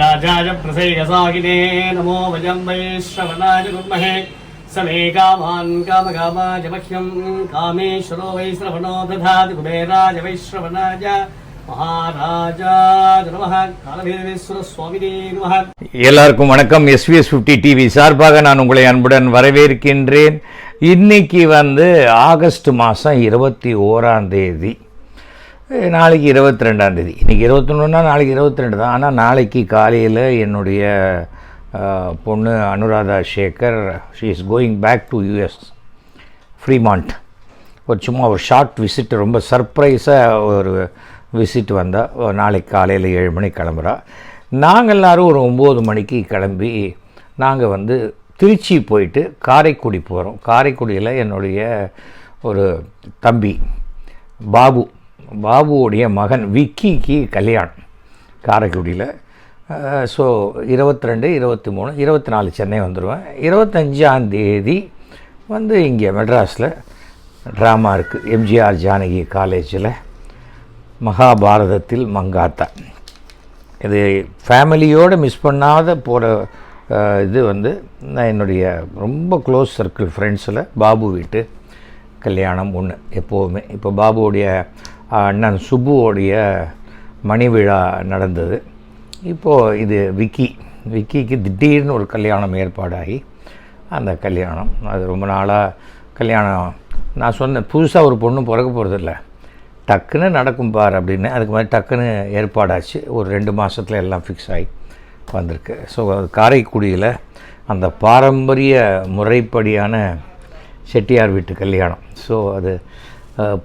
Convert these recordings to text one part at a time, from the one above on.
ராஜாதிராஜாய பிரசேகசாகினே நமோ வஜம் வைஸ்ரவனாய குர்மஹே சமே come on காமகாமாய மஹ்யம் காமேஸ்வரோ வைஸ்ரவணோ ததாதி குபேராஜ வைஸ்ரவனாய எல்லாருக்கும் வணக்கம். SVS fifty TV சார்பாக நான் உங்களை அன்புடன் வரவேற்கின்றேன். இன்னைக்கு வந்து ஆகஸ்ட் மாதம் இருபத்தி ஓராம் தேதி. நாளைக்கு இருபத்தி ரெண்டாம் தேதி. இன்றைக்கி இருபத்தொன்னுனா நாளைக்கு இருபத்தி ரெண்டு தான். ஆனால் நாளைக்கு காலையில் என்னுடைய பொண்ணு Anuradha Sekar she is going back to US Fremont ஒரு சும்மா ஒரு ஷார்ட் விசிட் ரொம்ப சர்ப்ரைஸாக ஒரு விசிட் வந்தால் நாளைக்கு காலையில் ஏழு மணிக்கு கிளம்புறா. நாங்கள் எல்லோரும் ஒரு ஒம்பது மணிக்கு கிளம்பி நாங்கள் வந்து திருச்சி போயிட்டு காரைக்குடி போகிறோம் காரைக்குடியில் என்னுடைய ஒரு தம்பி பாபு. பாபுவுடைய மகன் விக்கிக்கு கல்யாணம் காரைக்குடியில். ஸோ இருபத்தி ரெண்டு இருபத்தி மூணு இருபத்தி நாலு சென்னை வந்துடுவேன் இருபத்தஞ்சாம் தேதி வந்து இங்கே மெட்ராஸில் ட்ராமா இருக்குது எம்ஜிஆர் ஜானகி காலேஜில் மகாபாரதத்தில் மங்காத்தா. இது ஃபேமிலியோடு மிஸ் பண்ணாத போகிற இது வந்து நான் என்னுடைய ரொம்ப க்ளோஸ் சர்க்கிள் ஃப்ரெண்ட்ஸில் பாபு வீட்டு கல்யாணம் ஒன்று எப்போவுமே. இப்போ பாபுவோடைய அண்ணன் சுப்புவோடைய மணி விழா நடந்தது. இப்போது இது விக்கி விக்கிக்கு திடீர்னு ஒரு கல்யாணம் ஏற்பாடாகி. அந்த கல்யாணம் அது ரொம்ப நாளாக கல்யாணம். நான் சொன்னேன் புதுசாக ஒரு பொண்ணு பிறக்க போகிறதில்ல டக்குன்னு நடக்கும் பார் அப்படின்னு அதுக்கு மாதிரி டக்குன்னு ஏற்பாடாச்சு. ஒரு ரெண்டு மாதத்துல எல்லாம் ஃபிக்ஸ் ஆகி வந்திருக்கு. ஸோ காரைக்குடியில் அந்த பாரம்பரிய முறைப்படியான செட்டியார் வீட்டு கல்யாணம். ஸோ அது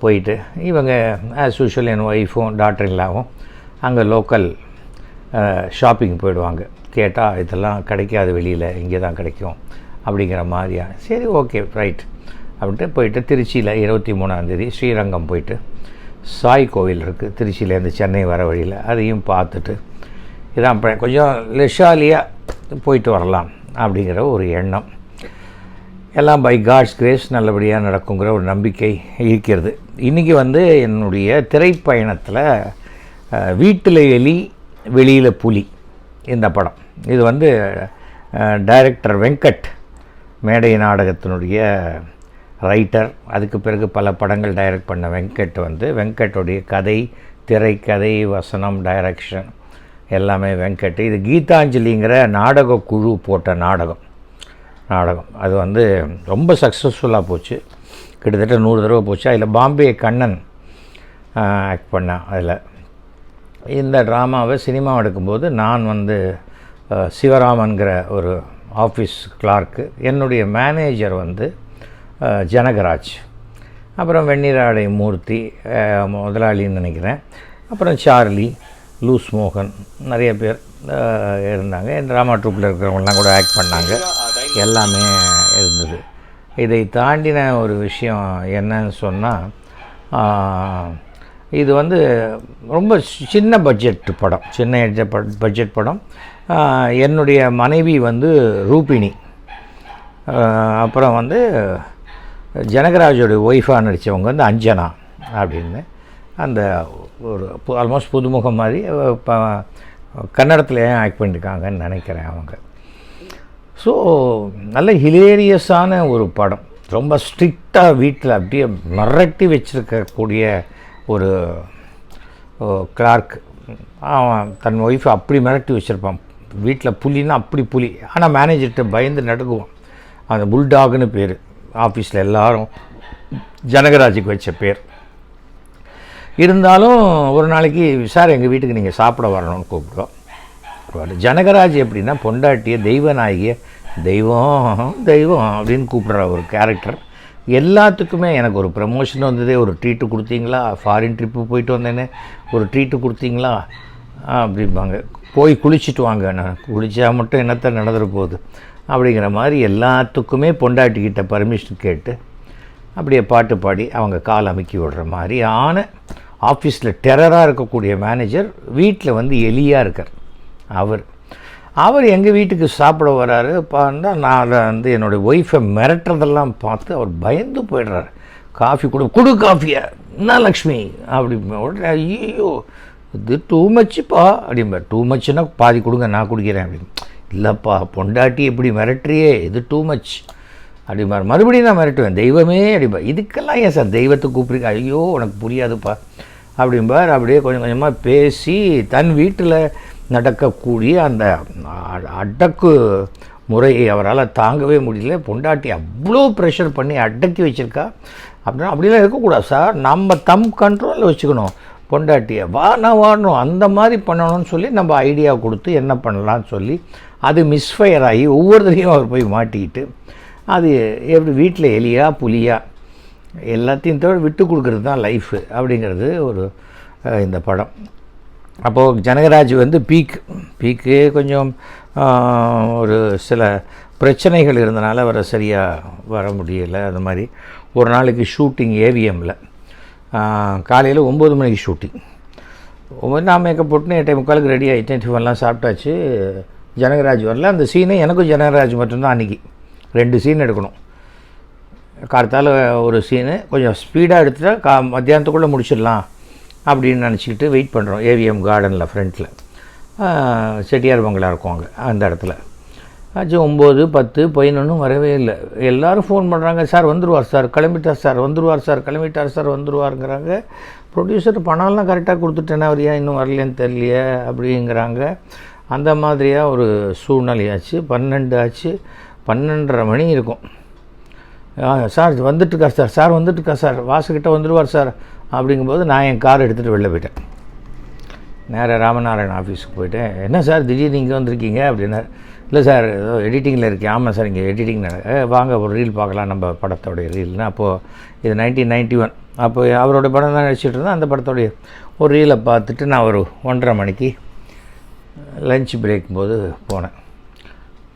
போயிட்டு. இவங்க ஆஸ் யூஷுவல் என் ஒய்ஃபும் டாக்டர்லாவும் அங்கே லோக்கல் ஷாப்பிங் போயிடுவாங்க. கேட்டால் இதெல்லாம் கிடைக்காது வெளியில் இங்கே தான் கிடைக்கும். அப்படிங்கிற மாதிரியா சரி ஓகே ரைட் அப்படின்ட்டு போயிட்டு திருச்சியில் இருபத்தி மூணாந்தேதி ஸ்ரீரங்கம் போயிட்டு சாய் கோவில் இருக்குது திருச்சியிலேருந்து சென்னை வர வழியில் அதையும் பார்த்துட்டு இதான் அப்புறம் கொஞ்சம் லெஷாலியாக போயிட்டு வரலாம் அப்படிங்கிற ஒரு எண்ணம். எல்லாம் பை காட்ஸ் கிரேஸ் நல்லபடியாக நடக்குங்கிற ஒரு நம்பிக்கை இருக்கிறது. இன்றைக்கி வந்து என்னுடைய திரைப்பயணத்தில் வீட்டில் எலி வெளியில் புலி இந்த படம். இது வந்து டைரக்டர் வெங்கட் மேடை நாடகத்தினுடைய ரைட்டர் அதுக்கு பிறகு பல படங்கள் டைரக்ட் பண்ண வெங்கட் வந்து வெங்கட்டுடைய கதை திரைக்கதை வசனம் டைரக்ஷன் எல்லாமே வெங்கட் இது கீதாஞ்சலிங்கிற நாடக குழு போட்ட நாடகம். நாடகம். அது வந்து ரொம்ப சக்ஸஸ்ஃபுல்லாக போச்சு. கிட்டத்தட்ட நூறு தடவை போச்சு. அதில் பாம்பே கண்ணன் ஆக்ட் பண்ணேன் அதில். இந்த ட்ராமாவை சினிமா எடுக்கும்போது நான் வந்து சிவராமன்கிற ஒரு ஆஃபீஸ் கிளார்க்கு என்னுடைய மேனேஜர் வந்து ஜனகராஜ். அப்புறம் வெண்ணிராடை மூர்த்தி முதலாளின்னு நினைக்கிறேன். அப்புறம் சார்லி லூஸ் மோகன் நிறைய பேர் இருந்தாங்க. என் ட்ராமா ட்ரூப்பில் இருக்கிறவங்கலாம் கூட ஆக்ட் பண்ணாங்க. எல்லாமே இருந்தது. இதை தாண்டின ஒரு விஷயம் என்னன்னு சொன்னால் இது வந்து ரொம்ப சின்ன பட்ஜெட் படம். சின்ன பட்ஜெட் படம். என்னுடைய மனைவி வந்து ரூபிணி. அப்புறம் வந்து ஜனகராஜோடைய ஒய்ஃபாக நடித்தவங்க வந்து அஞ்சனா அப்படின்னு. அந்த ஒரு ஆல்மோஸ்ட் புதுமுகம் மாதிரி இப்போ கன்னடத்தில் ஏன் ஆக்ட் பண்ணியிருக்காங்கன்னு நினைக்கிறேன் அவங்க. ஸோ நல்ல ஹிலேரியஸான ஒரு படம். ரொம்ப ஸ்ட்ரிக்டாக வீட்டில் அப்படியே மிரட்டி வச்சுருக்கக்கூடிய ஒரு கிளார்க் அவன் தன் ஒய்ஃபை அப்படி மிரட்டி வச்சுருப்பான். வீட்டில் புலின்னா அப்படி புலி. ஆனால் மேனேஜர்கிட்ட பயந்து நடக்குவான் அந்த புல்டாக்னு பேர். ஆஃபீஸில் எல்லாரும் ஜனகராஜுக்கு வச்ச பேர். இருந்தாலும் ஒரு நாளைக்கு சார் எங்கள் வீட்டுக்கு நீங்கள் சாப்பிட வரணும்னு கூப்பிடுவோம் ஜனகராஜ் எப்படின்னா பொண்டாட்டிய தெய்வ நாயகிய தெய்வம் தெய்வம் அப்படின்னு கூப்பிடுற ஒரு கேரக்டர் எல்லாத்துக்குமே எனக்கு ஒரு ப்ரமோஷன் வந்ததே ஒரு ட்ரீட்டு கொடுத்தீங்களா? ஃபாரின் ட்ரிப்பு போயிட்டு வந்தேனே ஒரு ட்ரீட்டு கொடுத்தீங்களா? அப்படிம்பாங்க. போய் குளிச்சுட்டு வாங்க நான் குளிச்சா மட்டும் என்னத்தை நடந்துட போகுது? அப்படிங்கிற மாதிரி எல்லாத்துக்குமே பொண்டாட்டிக்கிட்ட பர்மிஷன் கேட்டு அப்படியே பாட்டு பாடி அவங்க கால் அமுக்கி விடுற மாதிரி ஆன ஆஃபீஸில் டெரராக இருக்கக்கூடிய மேனேஜர் வீட்டில் வந்து எலியாக இருக்கார். அவர். அவர் எங்கள் வீட்டுக்கு சாப்பிட வராரு பார்த்தா நான் அதை வந்து என்னுடைய ஒய்ஃபை மிரட்டுறதெல்லாம் பார்த்து அவர் பயந்து போயிடுறாரு. காஃபி கொடு கொடு காஃபியை என்ன லக்ஷ்மி? அப்படி உடனே ஐயோ இது டூ மச்சுப்பா அப்படிம்பார் டூ மச்சுன்னா பாதி கொடுங்க நான் குடிக்கிறேன் அப்படின்னு. இல்லைப்பா பொண்டாட்டி எப்படி மிரட்டுறியே இது டூ மச் அப்படிம்பார். மறுபடியும் நான் மிரட்டுவேன் தெய்வமே அப்படிம்பா. இதுக்கெல்லாம் ஏன் சார் தெய்வத்தை கூப்பிடுங்க ஐயோ உனக்கு புரியாதுப்பா அப்படிம்பார். அப்படியே கொஞ்சம் கொஞ்சமாக பேசி தன் வீட்டில் நடக்கக்கூடிய அந்த அடக்கு முறையை அவரால் தாங்கவே முடியல. பொண்டாட்டி அவ்வளோ ப்ரெஷர் பண்ணி அடக்கி வச்சுருக்கா. அப்படின்னா அப்படிலாம் இருக்கக்கூடாது சார். நம்ம தம் கண்ட்ரோலில் வச்சுக்கணும். பொண்டாட்டியை வா நான் வாடணும். அந்த மாதிரி பண்ணணும்னு சொல்லி நம்ம ஐடியா கொடுத்து என்ன பண்ணலாம்னு சொல்லி அது மிஸ்ஃபயர் ஆகி ஒவ்வொருத்தரையும் அவர் போய் மாட்டிக்கிட்டு அது எப்படி வீட்டில் எலியா புலியா எல்லாத்தையும் தவிர விட்டு கொடுக்குறது தான் லைஃபு அப்படிங்கிறது ஒரு இந்த படம். அப்போது ஜனகராஜ் வந்து பீக் பீக்கு கொஞ்சம் ஒரு சில பிரச்சனைகள் இருந்தனால அவரை சரியாக வர முடியலை அது மாதிரி. ஒரு நாளைக்கு ஷூட்டிங் ஏவிஎம்மில் காலையில் ஒம்பது மணிக்கு ஷூட்டிங் ஒவ்வொரு நான் மேக்கப் போட்டுன்னு எட்டை முக்காலுக்கு ரெடி ஆகிட்டேன் டிஃபன்லாம் சாப்பிட்டாச்சு. ஜனகராஜ் வரல. அந்த சீனு எனக்கும் ஜனகராஜ் மட்டும்தான் அன்றைக்கி ரெண்டு சீன் எடுக்கணும். கார்த்தால ஒரு சீனு கொஞ்சம் ஸ்பீடாக எடுத்துட்டால் கா மத்தியானத்துக்குள்ளே முடிச்சிடலாம். அப்படின்னு நினச்சிக்கிட்டு வெயிட் பண்ணுறோம் ஏவிஎம் கார்டனில் ஃப்ரண்ட்டில் செட்டியார் பங்களா இருக்கும் அங்கே அந்த இடத்துல. ஆச்சு ஒம்பது பத்து பதினொன்றும் வரவே இல்லை. எல்லாரும் ஃபோன் பண்ணுறாங்க சார் வந்துடுவார் சார் கிளம்பிட்டார் சார் வந்துடுவார் சார் கிளம்பிட்டார் சார் வந்துடுவாருங்கிறாங்க ப்ரொடியூசர் பணம்லாம் கரெக்டாக கொடுத்துட்டேன்னா அவர் ஏன் இன்னும் வரலன்னு தெரியலையே அப்படிங்கிறாங்க. அந்த மாதிரியாக ஒரு சூழ்நிலையாச்சு. பன்னெண்டு ஆச்சு. பன்னெண்டரை மணி இருக்கும். சார் வந்துட்டுருக்கார் சார் சார் வந்துட்டுருக்கார் சார் வாசுக்கிட்ட வந்துடுவார் சார். அப்படிங்கும்போது நான் என் கார் எடுத்துகிட்டு வெளில போயிட்டேன். நேராக ராமநாராயண ஆஃபீஸுக்கு போயிட்டேன். என்ன சார் திடீர்னு இங்கே வந்திருக்கீங்க? அப்படின்னார். இல்லை சார் ஏதோ எடிட்டிங்கில் இருக்கேன். ஆமாம் சார் இங்கே எடிட்டிங் வாங்க ஒரு ரீல் பார்க்கலாம் நம்ம படத்தோடைய ரீல்னா அப்போது இது நைன்டீன் நைன்ட்டி ஒன் அப்போ அவரோட படம் தான் நடிச்சிட்டு இருந்தேன். அந்த படத்தோடைய ஒரு ரீலை பார்த்துட்டு நான் ஒரு ஒன்றரை மணிக்கு லஞ்ச் பிரேக் போது போனேன்.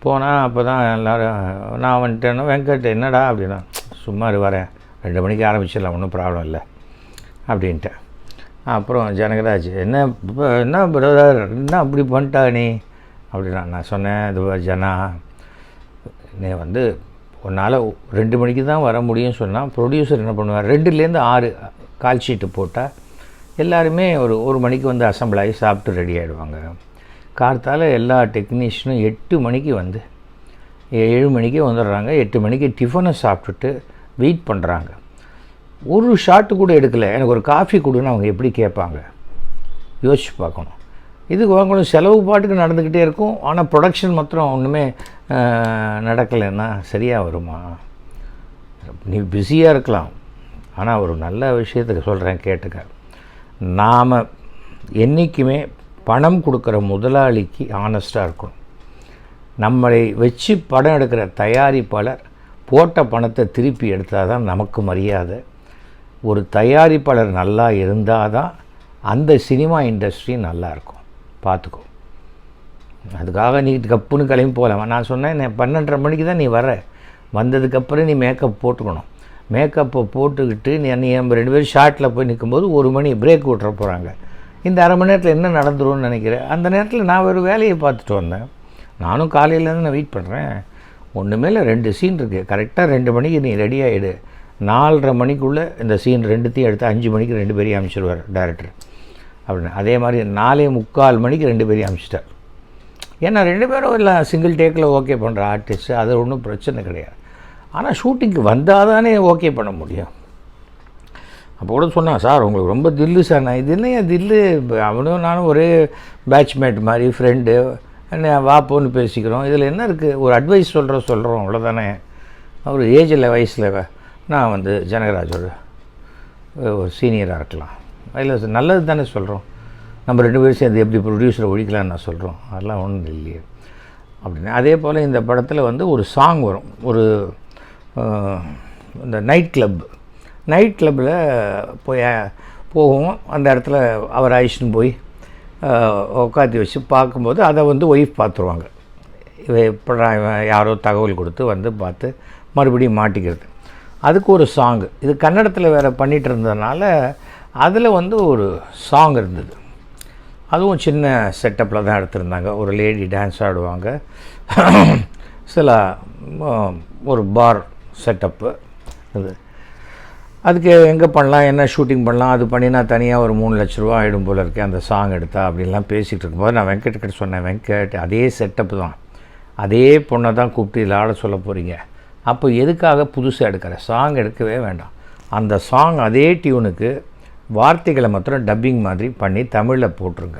போனால் அப்போ தான் எல்லோரும் நான் வந்துட்டேன்னா வெங்கட் என்னடா? அப்படின்னா சும்மா வரேன். ரெண்டு மணிக்கு ஆரம்பிச்சிடலாம் ஒன்றும் ப்ராப்ளம் இல்லை. அப்படின்ட்டேன் அப்புறம் ஜனகராஜ் என்ன இப்போ என்ன பிரதர் என்ன அப்படி பண்ணிட்டா நீ? அப்படின்னா நான் சொன்னேன் இது ஜனா. நீ வந்து உன்னால் ரெண்டு மணிக்கு தான் வர முடியும்னு சொன்னால் ப்ரொடியூசர் என்ன பண்ணுவார்? ரெண்டுலேருந்து ஆறு கால் ஷீட்டு போட்டால் எல்லாருமே ஒரு ஒரு மணிக்கு வந்து அசம்பிள் ஆகி சாப்பிட்டு ரெடி ஆகிடுவாங்க கார்த்தால எல்லா டெக்னீஷியனும் எட்டு மணிக்கு வந்து ஏழு மணிக்கு வந்துடுறாங்க. எட்டு மணிக்கு டிஃபனை சாப்பிட்டுட்டு வெயிட் பண்ணுறாங்க ஒரு ஷாட்டு கூட எடுக்கலை. எனக்கு ஒரு காஃபி கொடுன்னு அவங்க எப்படி கேட்பாங்க? யோசிச்சு பார்க்கணும். இதுக்கு வாங்கணும் செலவு பாட்டுக்கு நடந்துக்கிட்டே இருக்கும். ஆனால் ப்ரொடக்ஷன் மாத்திரம் ஒன்றுமே நடக்கலைன்னா சரியாக வருமா? நீ பிஸியாக இருக்கலாம். ஆனால் ஒரு நல்ல விஷயத்துக்கு சொல்கிறேன் கேட்டுக்க. நாம் என்றைக்குமே பணம் கொடுக்குற முதலாளிக்கு ஆனஸ்ட்டாக இருக்கணும். நம்மளை வச்சு படம் எடுக்கிற தயாரிப்பாளர் போட்ட பணத்தை திருப்பி எடுத்தால் தான் நமக்கு மரியாதை. ஒரு தயாரிப்பாளர் நல்லா இருந்தால் தான் அந்த சினிமா இண்டஸ்ட்ரி நல்லாயிருக்கும் பார்த்துக்கோ. அதுக்காக நீ கப்புன்னு கிளம்பி போகலாம். நான் சொன்னேன் நான் பன்னெண்டரை மணிக்கு தான் நீ வர. வந்ததுக்கப்புறம் நீ மேக்கப் போட்டுக்கணும். மேக்கப்பை போட்டுக்கிட்டு நீ நீ நம்ம ரெண்டு பேரும் ஷார்ட்டில் போய் நிற்கும்போது ஒரு மணி பிரேக் விட்டுற போகிறாங்க இந்த அரை மணி நேரத்தில் என்ன நடந்துரும்னு நினைக்கிறேன். அந்த நேரத்தில் நான் ஒரு வேலையை பார்த்துட்டு வந்தேன். நானும் காலையிலேருந்து நான் வெயிட் பண்ணுறேன் ஒன்றுமே இல்லை ரெண்டு சீன் இருக்குது கரெக்டாக ரெண்டு மணிக்கு நீ ரெடி ஆகிடு நாலரை மணிக்குள்ளே இந்த சீன் ரெண்டுத்தையும் எடுத்து அஞ்சு மணிக்கு ரெண்டு பேரையும் அமைச்சிடுவார் டேரக்டர் அப்படின்னு. அதே மாதிரி நாலே முக்கால் மணிக்கு ரெண்டு பேரையும் அனுப்பிச்சிட்டார். ஏன்னா ரெண்டு பேரும் இல்லை சிங்கிள் டேக்கில் ஓகே பண்ணுற ஆர்டிஸ்ட்டு அது ஒன்றும் பிரச்சனை கிடையாது. ஆனால் ஷூட்டிங்க்கு வந்தால் தானே ஓகே பண்ண முடியும். அப்போ கூட சொன்னான் சார் உங்களுக்கு ரொம்ப தில்லு சார். நான் இது என்ன தில்லு? அவனும் நானும் ஒரே பேட்ச்மேட் மாதிரி ஃப்ரெண்டு என்ன வாப்போன்னு பேசிக்கிறோம். இதில் என்ன இருக்குது ஒரு அட்வைஸ் சொல்கிறோம் சொல்கிறோம் அவ்வளோதானே அவர் ஏஜில் வயசில் நான் வந்து ஜனகராஜோட ஒரு சீனியராக இருக்கலாம். இல்லை நல்லது தானே சொல்கிறோம் நம்ம ரெண்டு பேரும் சேர்ந்து எப்படி ப்ரொடியூசரை ஒழிக்கலாம்னு நான் சொல்கிறோம் அதெல்லாம் ஒன்றும் இல்லையே. அப்படின்னு. அதே போல் இந்த படத்தில் வந்து ஒரு சாங் வரும். ஒரு இந்த நைட் கிளப் நைட் கிளப்பில் போய் போகும் அந்த இடத்துல அவர் அழிச்சின்னு போய் உட்காத்தி வச்சு பார்க்கும்போது அதை வந்து ஒய்ஃப் பார்த்துருவாங்க. இவ எப்படா யாரோ தகவல் கொடுத்து வந்து பார்த்து மறுபடியும் மாட்டிக்கிறது. அதுக்கு ஒரு சாங் இது கன்னடத்தில் வேறு பண்ணிகிட்டு இருந்ததுனால அதில் வந்து ஒரு சாங் இருந்தது. அதுவும் சின்ன செட்டப்பில் தான் எடுத்திருந்தாங்க. ஒரு லேடி டான்ஸ் ஆடுவாங்க. சில ஒரு பார் செட்டப்பு இது அதுக்கு எங்கே பண்ணலாம் என்ன ஷூட்டிங் பண்ணலாம் அது பண்ணினா தனியாக ஒரு மூணு லட்ச ரூபா ஆகிடும் போல இருக்கேன் அந்த சாங் எடுத்தா அப்படின்லாம் பேசிகிட்டு இருக்கும்போது நான் வெங்கட் கிட்ட சொன்னேன் வெங்கட் அதே செட்டப் தான். அதே பொண்ணை தான் கூப்பிட்டு இதில் ஆட சொல்ல போகிறீங்க அப்போ எதுக்காக புதுசாக எடுக்கிற? சாங் எடுக்கவே வேண்டாம். அந்த சாங் அதே டியூனுக்கு வார்த்தைகளை மாத்திரம் டப்பிங் மாதிரி பண்ணி தமிழில் போட்டுருங்க.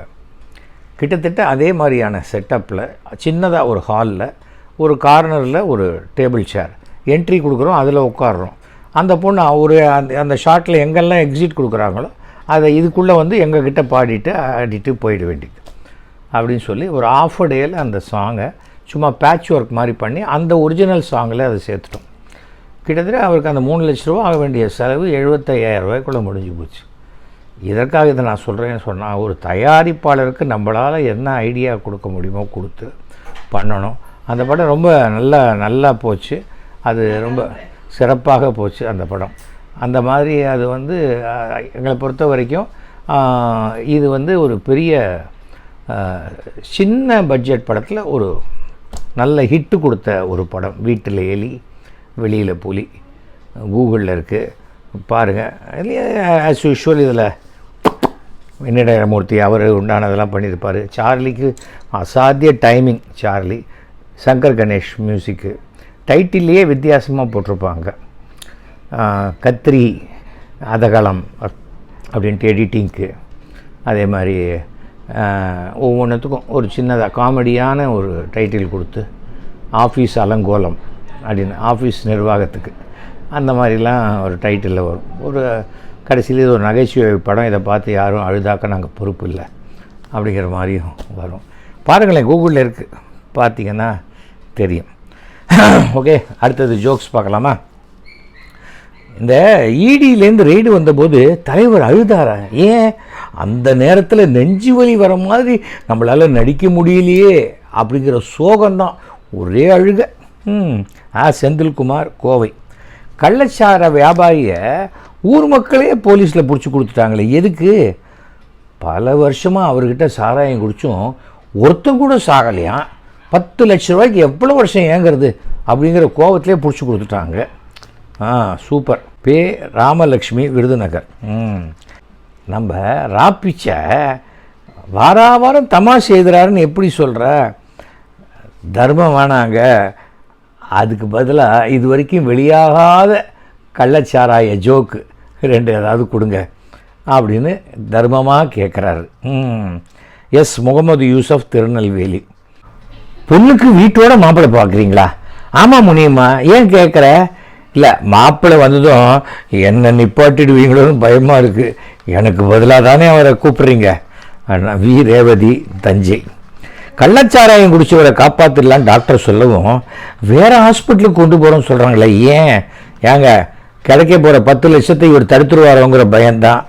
கிட்டத்தட்ட அதே மாதிரியான செட்டப்பில் சின்னதாக ஒரு ஹாலில் ஒரு கார்னரில் ஒரு டேபிள் சேர் என்ட்ரி கொடுக்குறோம் அதில் உட்காடுறோம் அந்த பொண்ணு ஒரு அந்த அந்த ஷாட்டில் எங்கெல்லாம் எக்ஸிட் கொடுக்குறாங்களோ அதை இதுக்குள்ளே வந்து எங்கக்கிட்ட பாடிட்டு ஆடிட்டு போயிட வேண்டியது. அப்படின்னு சொல்லி ஒரு ஆஃப் டேயில் அந்த சாங்கை சும்மா பேட்ச் ஒர்க் மாதிரி பண்ணி அந்த ஒரிஜினல் சாங்கில் அதை சேர்த்துட்டோம். கிட்டத்தட்ட அவருக்கு அந்த மூணு லட்ச ரூபா ஆக வேண்டிய செலவு எழுபத்தையாயிரம் ரூபாய்க்குள்ளே முடிஞ்சு போச்சு. இதற்காக இதை நான் சொல்கிறேன்னு சொன்னால் ஒரு தயாரிப்பாளருக்கு நம்மளால் என்ன ஐடியா கொடுக்க முடியுமோ கொடுத்து பண்ணணும். அந்த படம் ரொம்ப நல்லா நல்லா போச்சு. அது ரொம்ப சிறப்பாக போச்சு அந்த படம். அந்த மாதிரி அது வந்து எங்களை பொறுத்த வரைக்கும் இது வந்து ஒரு பெரிய சின்ன பட்ஜெட் படத்தில் ஒரு நல்ல ஹிட்டு கொடுத்த ஒரு படம். வீட்டில் எலி வெளியில் புலி கூகுளில் இருக்குது பாருங்கள் ஆஸ் யூஷுவல் இதில் வெண்ணிடமூர்த்தி அவர் உண்டானதெல்லாம் பண்ணியிருப்பார். சார்லிக்கு அசாத்திய டைமிங் சார்லி. சங்கர் கணேஷ் மியூசிக்கு டைட்டில்லையே வித்தியாசமாக போட்டிருப்பாங்க. கத்திரி அதகலம் அப்படின்ட்டு எடிட்டிங்க்கு அதே மாதிரி ஒவ்வொன்றுத்துக்கும் ஒரு சின்னதாக காமெடியான ஒரு டைட்டில் கொடுத்து ஆஃபீஸ் அலங்கோலம் அப்படின்னு ஆஃபீஸ் நிர்வாகத்துக்கு அந்த மாதிரிலாம் ஒரு டைட்டிலில் வரும். ஒரு கடைசியில் இது ஒரு நகைச்சுவை படம் இதை பார்த்து யாரும் அழுதாக்க நாங்கள் பொறுப்பு இல்லை அப்படிங்கிற மாதிரியும் வரும். பாருங்களேன் கூகுளில் இருக்குது பார்த்தீங்கன்னா தெரியும். ஓகே அடுத்தது ஜோக்ஸ் பார்க்கலாமா? இந்த ஈடியிலேருந்து ரெய்டு வந்தபோது தலைவர் அழுதாரா ஏன்? அந்த நேரத்தில் நெஞ்சு வலி வர மாதிரி நம்மளால் நடிக்க முடியலையே அப்படிங்கிற சோகம்தான். ஒரே அழுக. ம் ஆ செந்தில்குமார் கோவை. கள்ளச்சார வியாபாரியை ஊர் மக்களே போலீஸில் பிடிச்சி கொடுத்துட்டாங்களே எதுக்கு? பல வருஷமாக அவர்கிட்ட சாராயம் குடித்தும் ஒருத்தன் கூட சாகலையாம். பத்து லட்ச ரூபாய்க்கு எவ்வளோ வருஷம் ஏங்குறது அப்படிங்கிற கோபத்திலே பிடிச்சி கொடுத்துட்டாங்க. ஆ சூப்பர். பே ராமலக்ஷ்மி விருதுநகர். ம். நம்ம ராப்பிச்ச வாரா வாரம் தமாஷ் எழுதுறாருன்னு எப்படி சொல்கிற தர்மம் வேணாங்க. அதுக்கு பதிலாக இது வரைக்கும் வெளியாகாத கள்ளச்சாராய ஜோக்கு. ரெண்டு ஏதாவது கொடுங்க. அப்படின்னு தர்மமாக கேட்குறாரு ம். எஸ் முகமது யூசப் திருநெல்வேலி. பொண்ணுக்கு வீட்டோட மாப்பிள்ளை பார்க்குறீங்களா? ஆமாம் முனியம்மா ஏன் கேட்குற இல்லை மாப்பிள்ளை வந்ததும் என்னை நிப்பாட்டிடுவீங்களோன்னு பயமாக இருக்குது எனக்கு பதிலாக தானே அவரை கூப்பிட்றீங்க. அண்ணா வி. ரேவதி தஞ்சை. கள்ளச்சாராயம் குடிச்சவரை காப்பாற்றிடலாம் டாக்டர் சொல்லவும் வேறு ஹாஸ்பிட்டலுக்கு கொண்டு போகிறோம்னு சொல்கிறாங்களே ஏன்? ஏங்க கிடைக்க போகிற பத்து லட்சத்தை இவர் தடுத்துருவாரோங்கிற பயம்தான்.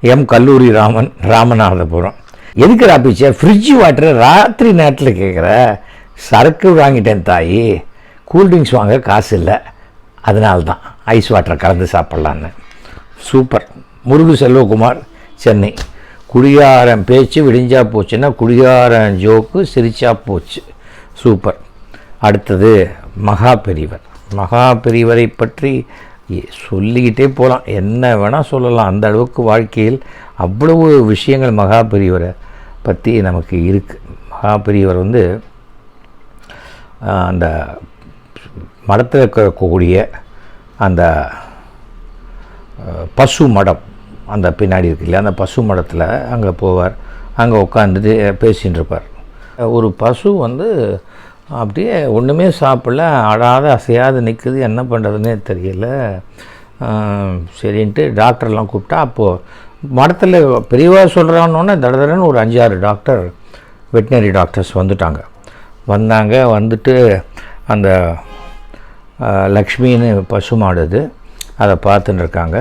எம். கல்லூரி ராமன் ராமநாதபுரம். எதுக்கு ராப்பிச்ச ஃப்ரிட்ஜ் வாட்டரை ராத்திரி நேரத்தில் கேட்குற சரக்கு வாங்கிட்டேன் தாயி. கூல்ட்ரிங்க்ஸ் வாங்க காசு இல்லை. அதனால்தான் ஐஸ் வாட்டரை கலந்து சாப்பிட்லான்னு. சூப்பர். முருகு செல்வகுமார் சென்னை. குடிகாரன் பேச்சு விடிஞ்சா போச்சுன்னா குடிகாரன் ஜோக்கு சிரிச்சா போச்சு. சூப்பர். அடுத்தது மகா பெரியவர். மகா பெரியவரை பற்றி சொல்லிக்கிட்டே போகலாம் என்ன வேணால் சொல்லலாம். அந்த அளவுக்கு வாழ்க்கையில் அவ்வளவு விஷயங்கள் மகா பெரியவரை பற்றி நமக்கு இருக்குது மகா பெரியவர் வந்து அந்த மடத்தில் இருக்கக்கூடிய அந்த பசு மடம் அந்த பின்னாடி இருக்கு இல்லையா? அந்த பசு மடத்தில் அங்கே போவார். அங்கே உட்காந்துட்டு பேசின்னு இருப்பார். ஒரு பசு வந்து அப்படியே ஒன்றுமே சாப்பிடல அழாத அசையாது நிற்குது என்ன பண்ணுறதுனே தெரியல. சரின்ட்டு டாக்டர்லாம் கூப்பிட்டா அப்போது மடத்தில் பெரியவா சொல்கிறான்னொன்னே தடதடன்னு ஒரு அஞ்சாறு டாக்டர் வெட்டினரி டாக்டர்ஸ் வந்துட்டாங்க. வந்தாங்க வந்துட்டு அந்த லக்ஷ்மின்னு பசு மாடு அது அதை பார்த்துட்டு இருக்காங்க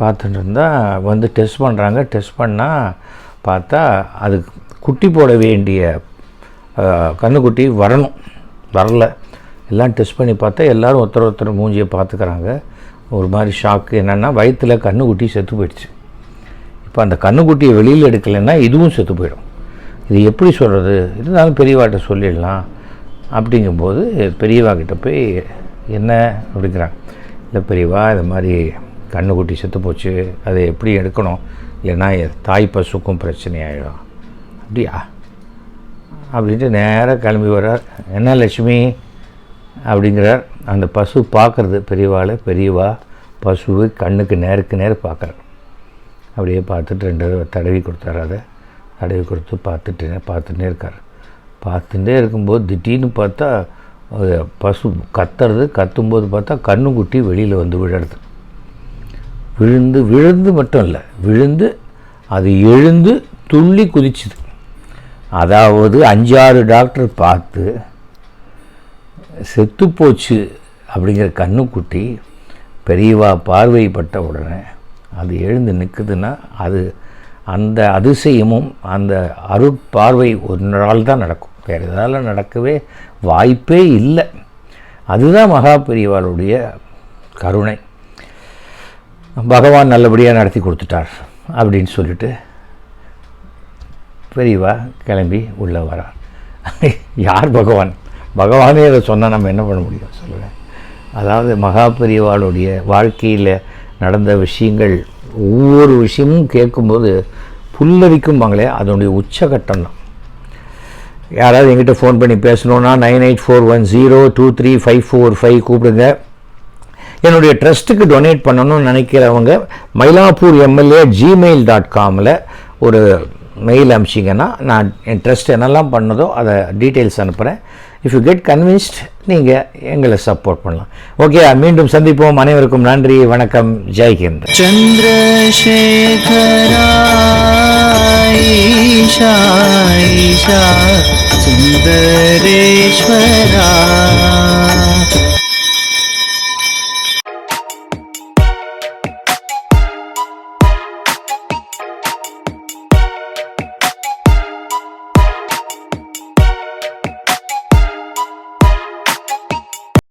பார்த்துட்டு இருந்தால் வந்து டெஸ்ட் பண்ணுறாங்க. டெஸ்ட் பண்ணால் பார்த்தா அது குட்டி போட வேண்டிய கன்றுக்குட்டி வரணும். வரல. எல்லாம் டெஸ்ட் பண்ணி பார்த்தா எல்லோரும் ஒருத்தர் ஒருத்தர் மூஞ்சியை பார்த்துக்கிறாங்க. ஒரு மாதிரி ஷாக்கு என்னென்னா வயிற்றில் கன்றுக்குட்டி செத்து போயிடுச்சு. இப்போ அந்த கன்றுக்குட்டியை வெளியில் எடுக்கலைன்னா இதுவும் செத்து போயிடும். இது எப்படி சொல்கிறது இருந்தாலும் பெரியவாட்ட சொல்லிடலாம். அப்படிங்கும்போது பெரியவாக்கிட்ட போய் என்ன அப்படிங்கிறாங்க. இல்லை பெரியவா இது மாதிரி கண்ணுக்குட்டி செத்து போச்சு. அதை எப்படி எடுக்கணும்? ஏன்னா தாய் பசுக்கும் பிரச்சனை ஆகிடும் அப்படியா? அப்படின்ட்டு நேராக கிளம்பி வர்றார். என்ன லட்சுமி? அப்படிங்கிறார். அந்த பசு பார்க்குறது பெரியவாளை பெரியவா பசுவு கண்ணுக்கு நேருக்கு நேர் பார்க்குறார் அப்படியே பார்த்துட்டு ரெண்டு தடவை தடவி கொடுத்தாரு அதை. தடவி கொடுத்து பார்த்துட்டு பார்த்துட்டே இருக்கார். பார்த்துட்டே இருக்கும்போது திடீர்னு பார்த்தா பசு கத்துறது கத்தும்போது பார்த்தா கண்ணுக்குட்டி வெளியில் வந்து விழுறது. விழுந்து விழுந்து மட்டும் இல்லை விழுந்து அது எழுந்து துள்ளி குதிச்சுது. அதாவது அஞ்சாறு டாக்டர் பார்த்து செத்துப்போச்சு அப்படிங்கிற கண்ணுக்குட்டி பெரியவா பார்வைப்பட்ட உடனே அது எழுந்து நிற்குதுன்னா அது அந்த அதிசயமும் அந்த அருட்பார்வை ஒரு நாள் தான் நடக்கும். வேறு எதால் நடக்கவே வாய்ப்பே இல்லை. அதுதான் மகா பெரியவாளுடைய கருணை. பகவான் நல்லபடியாக நடத்தி கொடுத்துட்டார் அப்படின்னு சொல்லிட்டு பெரியவா கிளம்பி உள்ளே வரார். யார் பகவான்? பகவானே அதை சொன்னால் நம்ம என்ன பண்ண முடியும்? சொல்லுவேன் அதாவது மகா பெரியவாளுடைய வாழ்க்கையில் நடந்த விஷயங்கள் ஒவ்வொரு விஷயமும் கேட்கும்போது புல்லரிக்கும்பாங்களே அதனுடைய உச்சகட்டம் தான். யாராவது எங்கிட்ட ஃபோன் பண்ணி பேசணுன்னா nine eight four one zero two three five four five கூப்பிடுங்க. என்னுடைய ட்ரஸ்ட்டுக்கு டொனேட் பண்ணணும்னு நினைக்கிறவங்க மயிலாப்பூர் எம்எல்ஏ ஜிமெயில் டாட் காமில் ஒரு மெயில் அமிச்சிங்கன்னா நான் என் ட்ரஸ்ட் என்னெல்லாம் பண்ணதோ அதை டீட்டெயில்ஸ் அனுப்புகிறேன் இஃப் யூ கெட் கன்வின்ஸ்ட் நீங்கள் எங்களை சப்போர்ட் பண்ணலாம். ஓகே மீண்டும் சந்திப்போம். அனைவருக்கும் நன்றி வணக்கம் ஜெய்ஹிந்த். சந்திரசேகரா. ईशा ईशा सुंदरेश्वरा।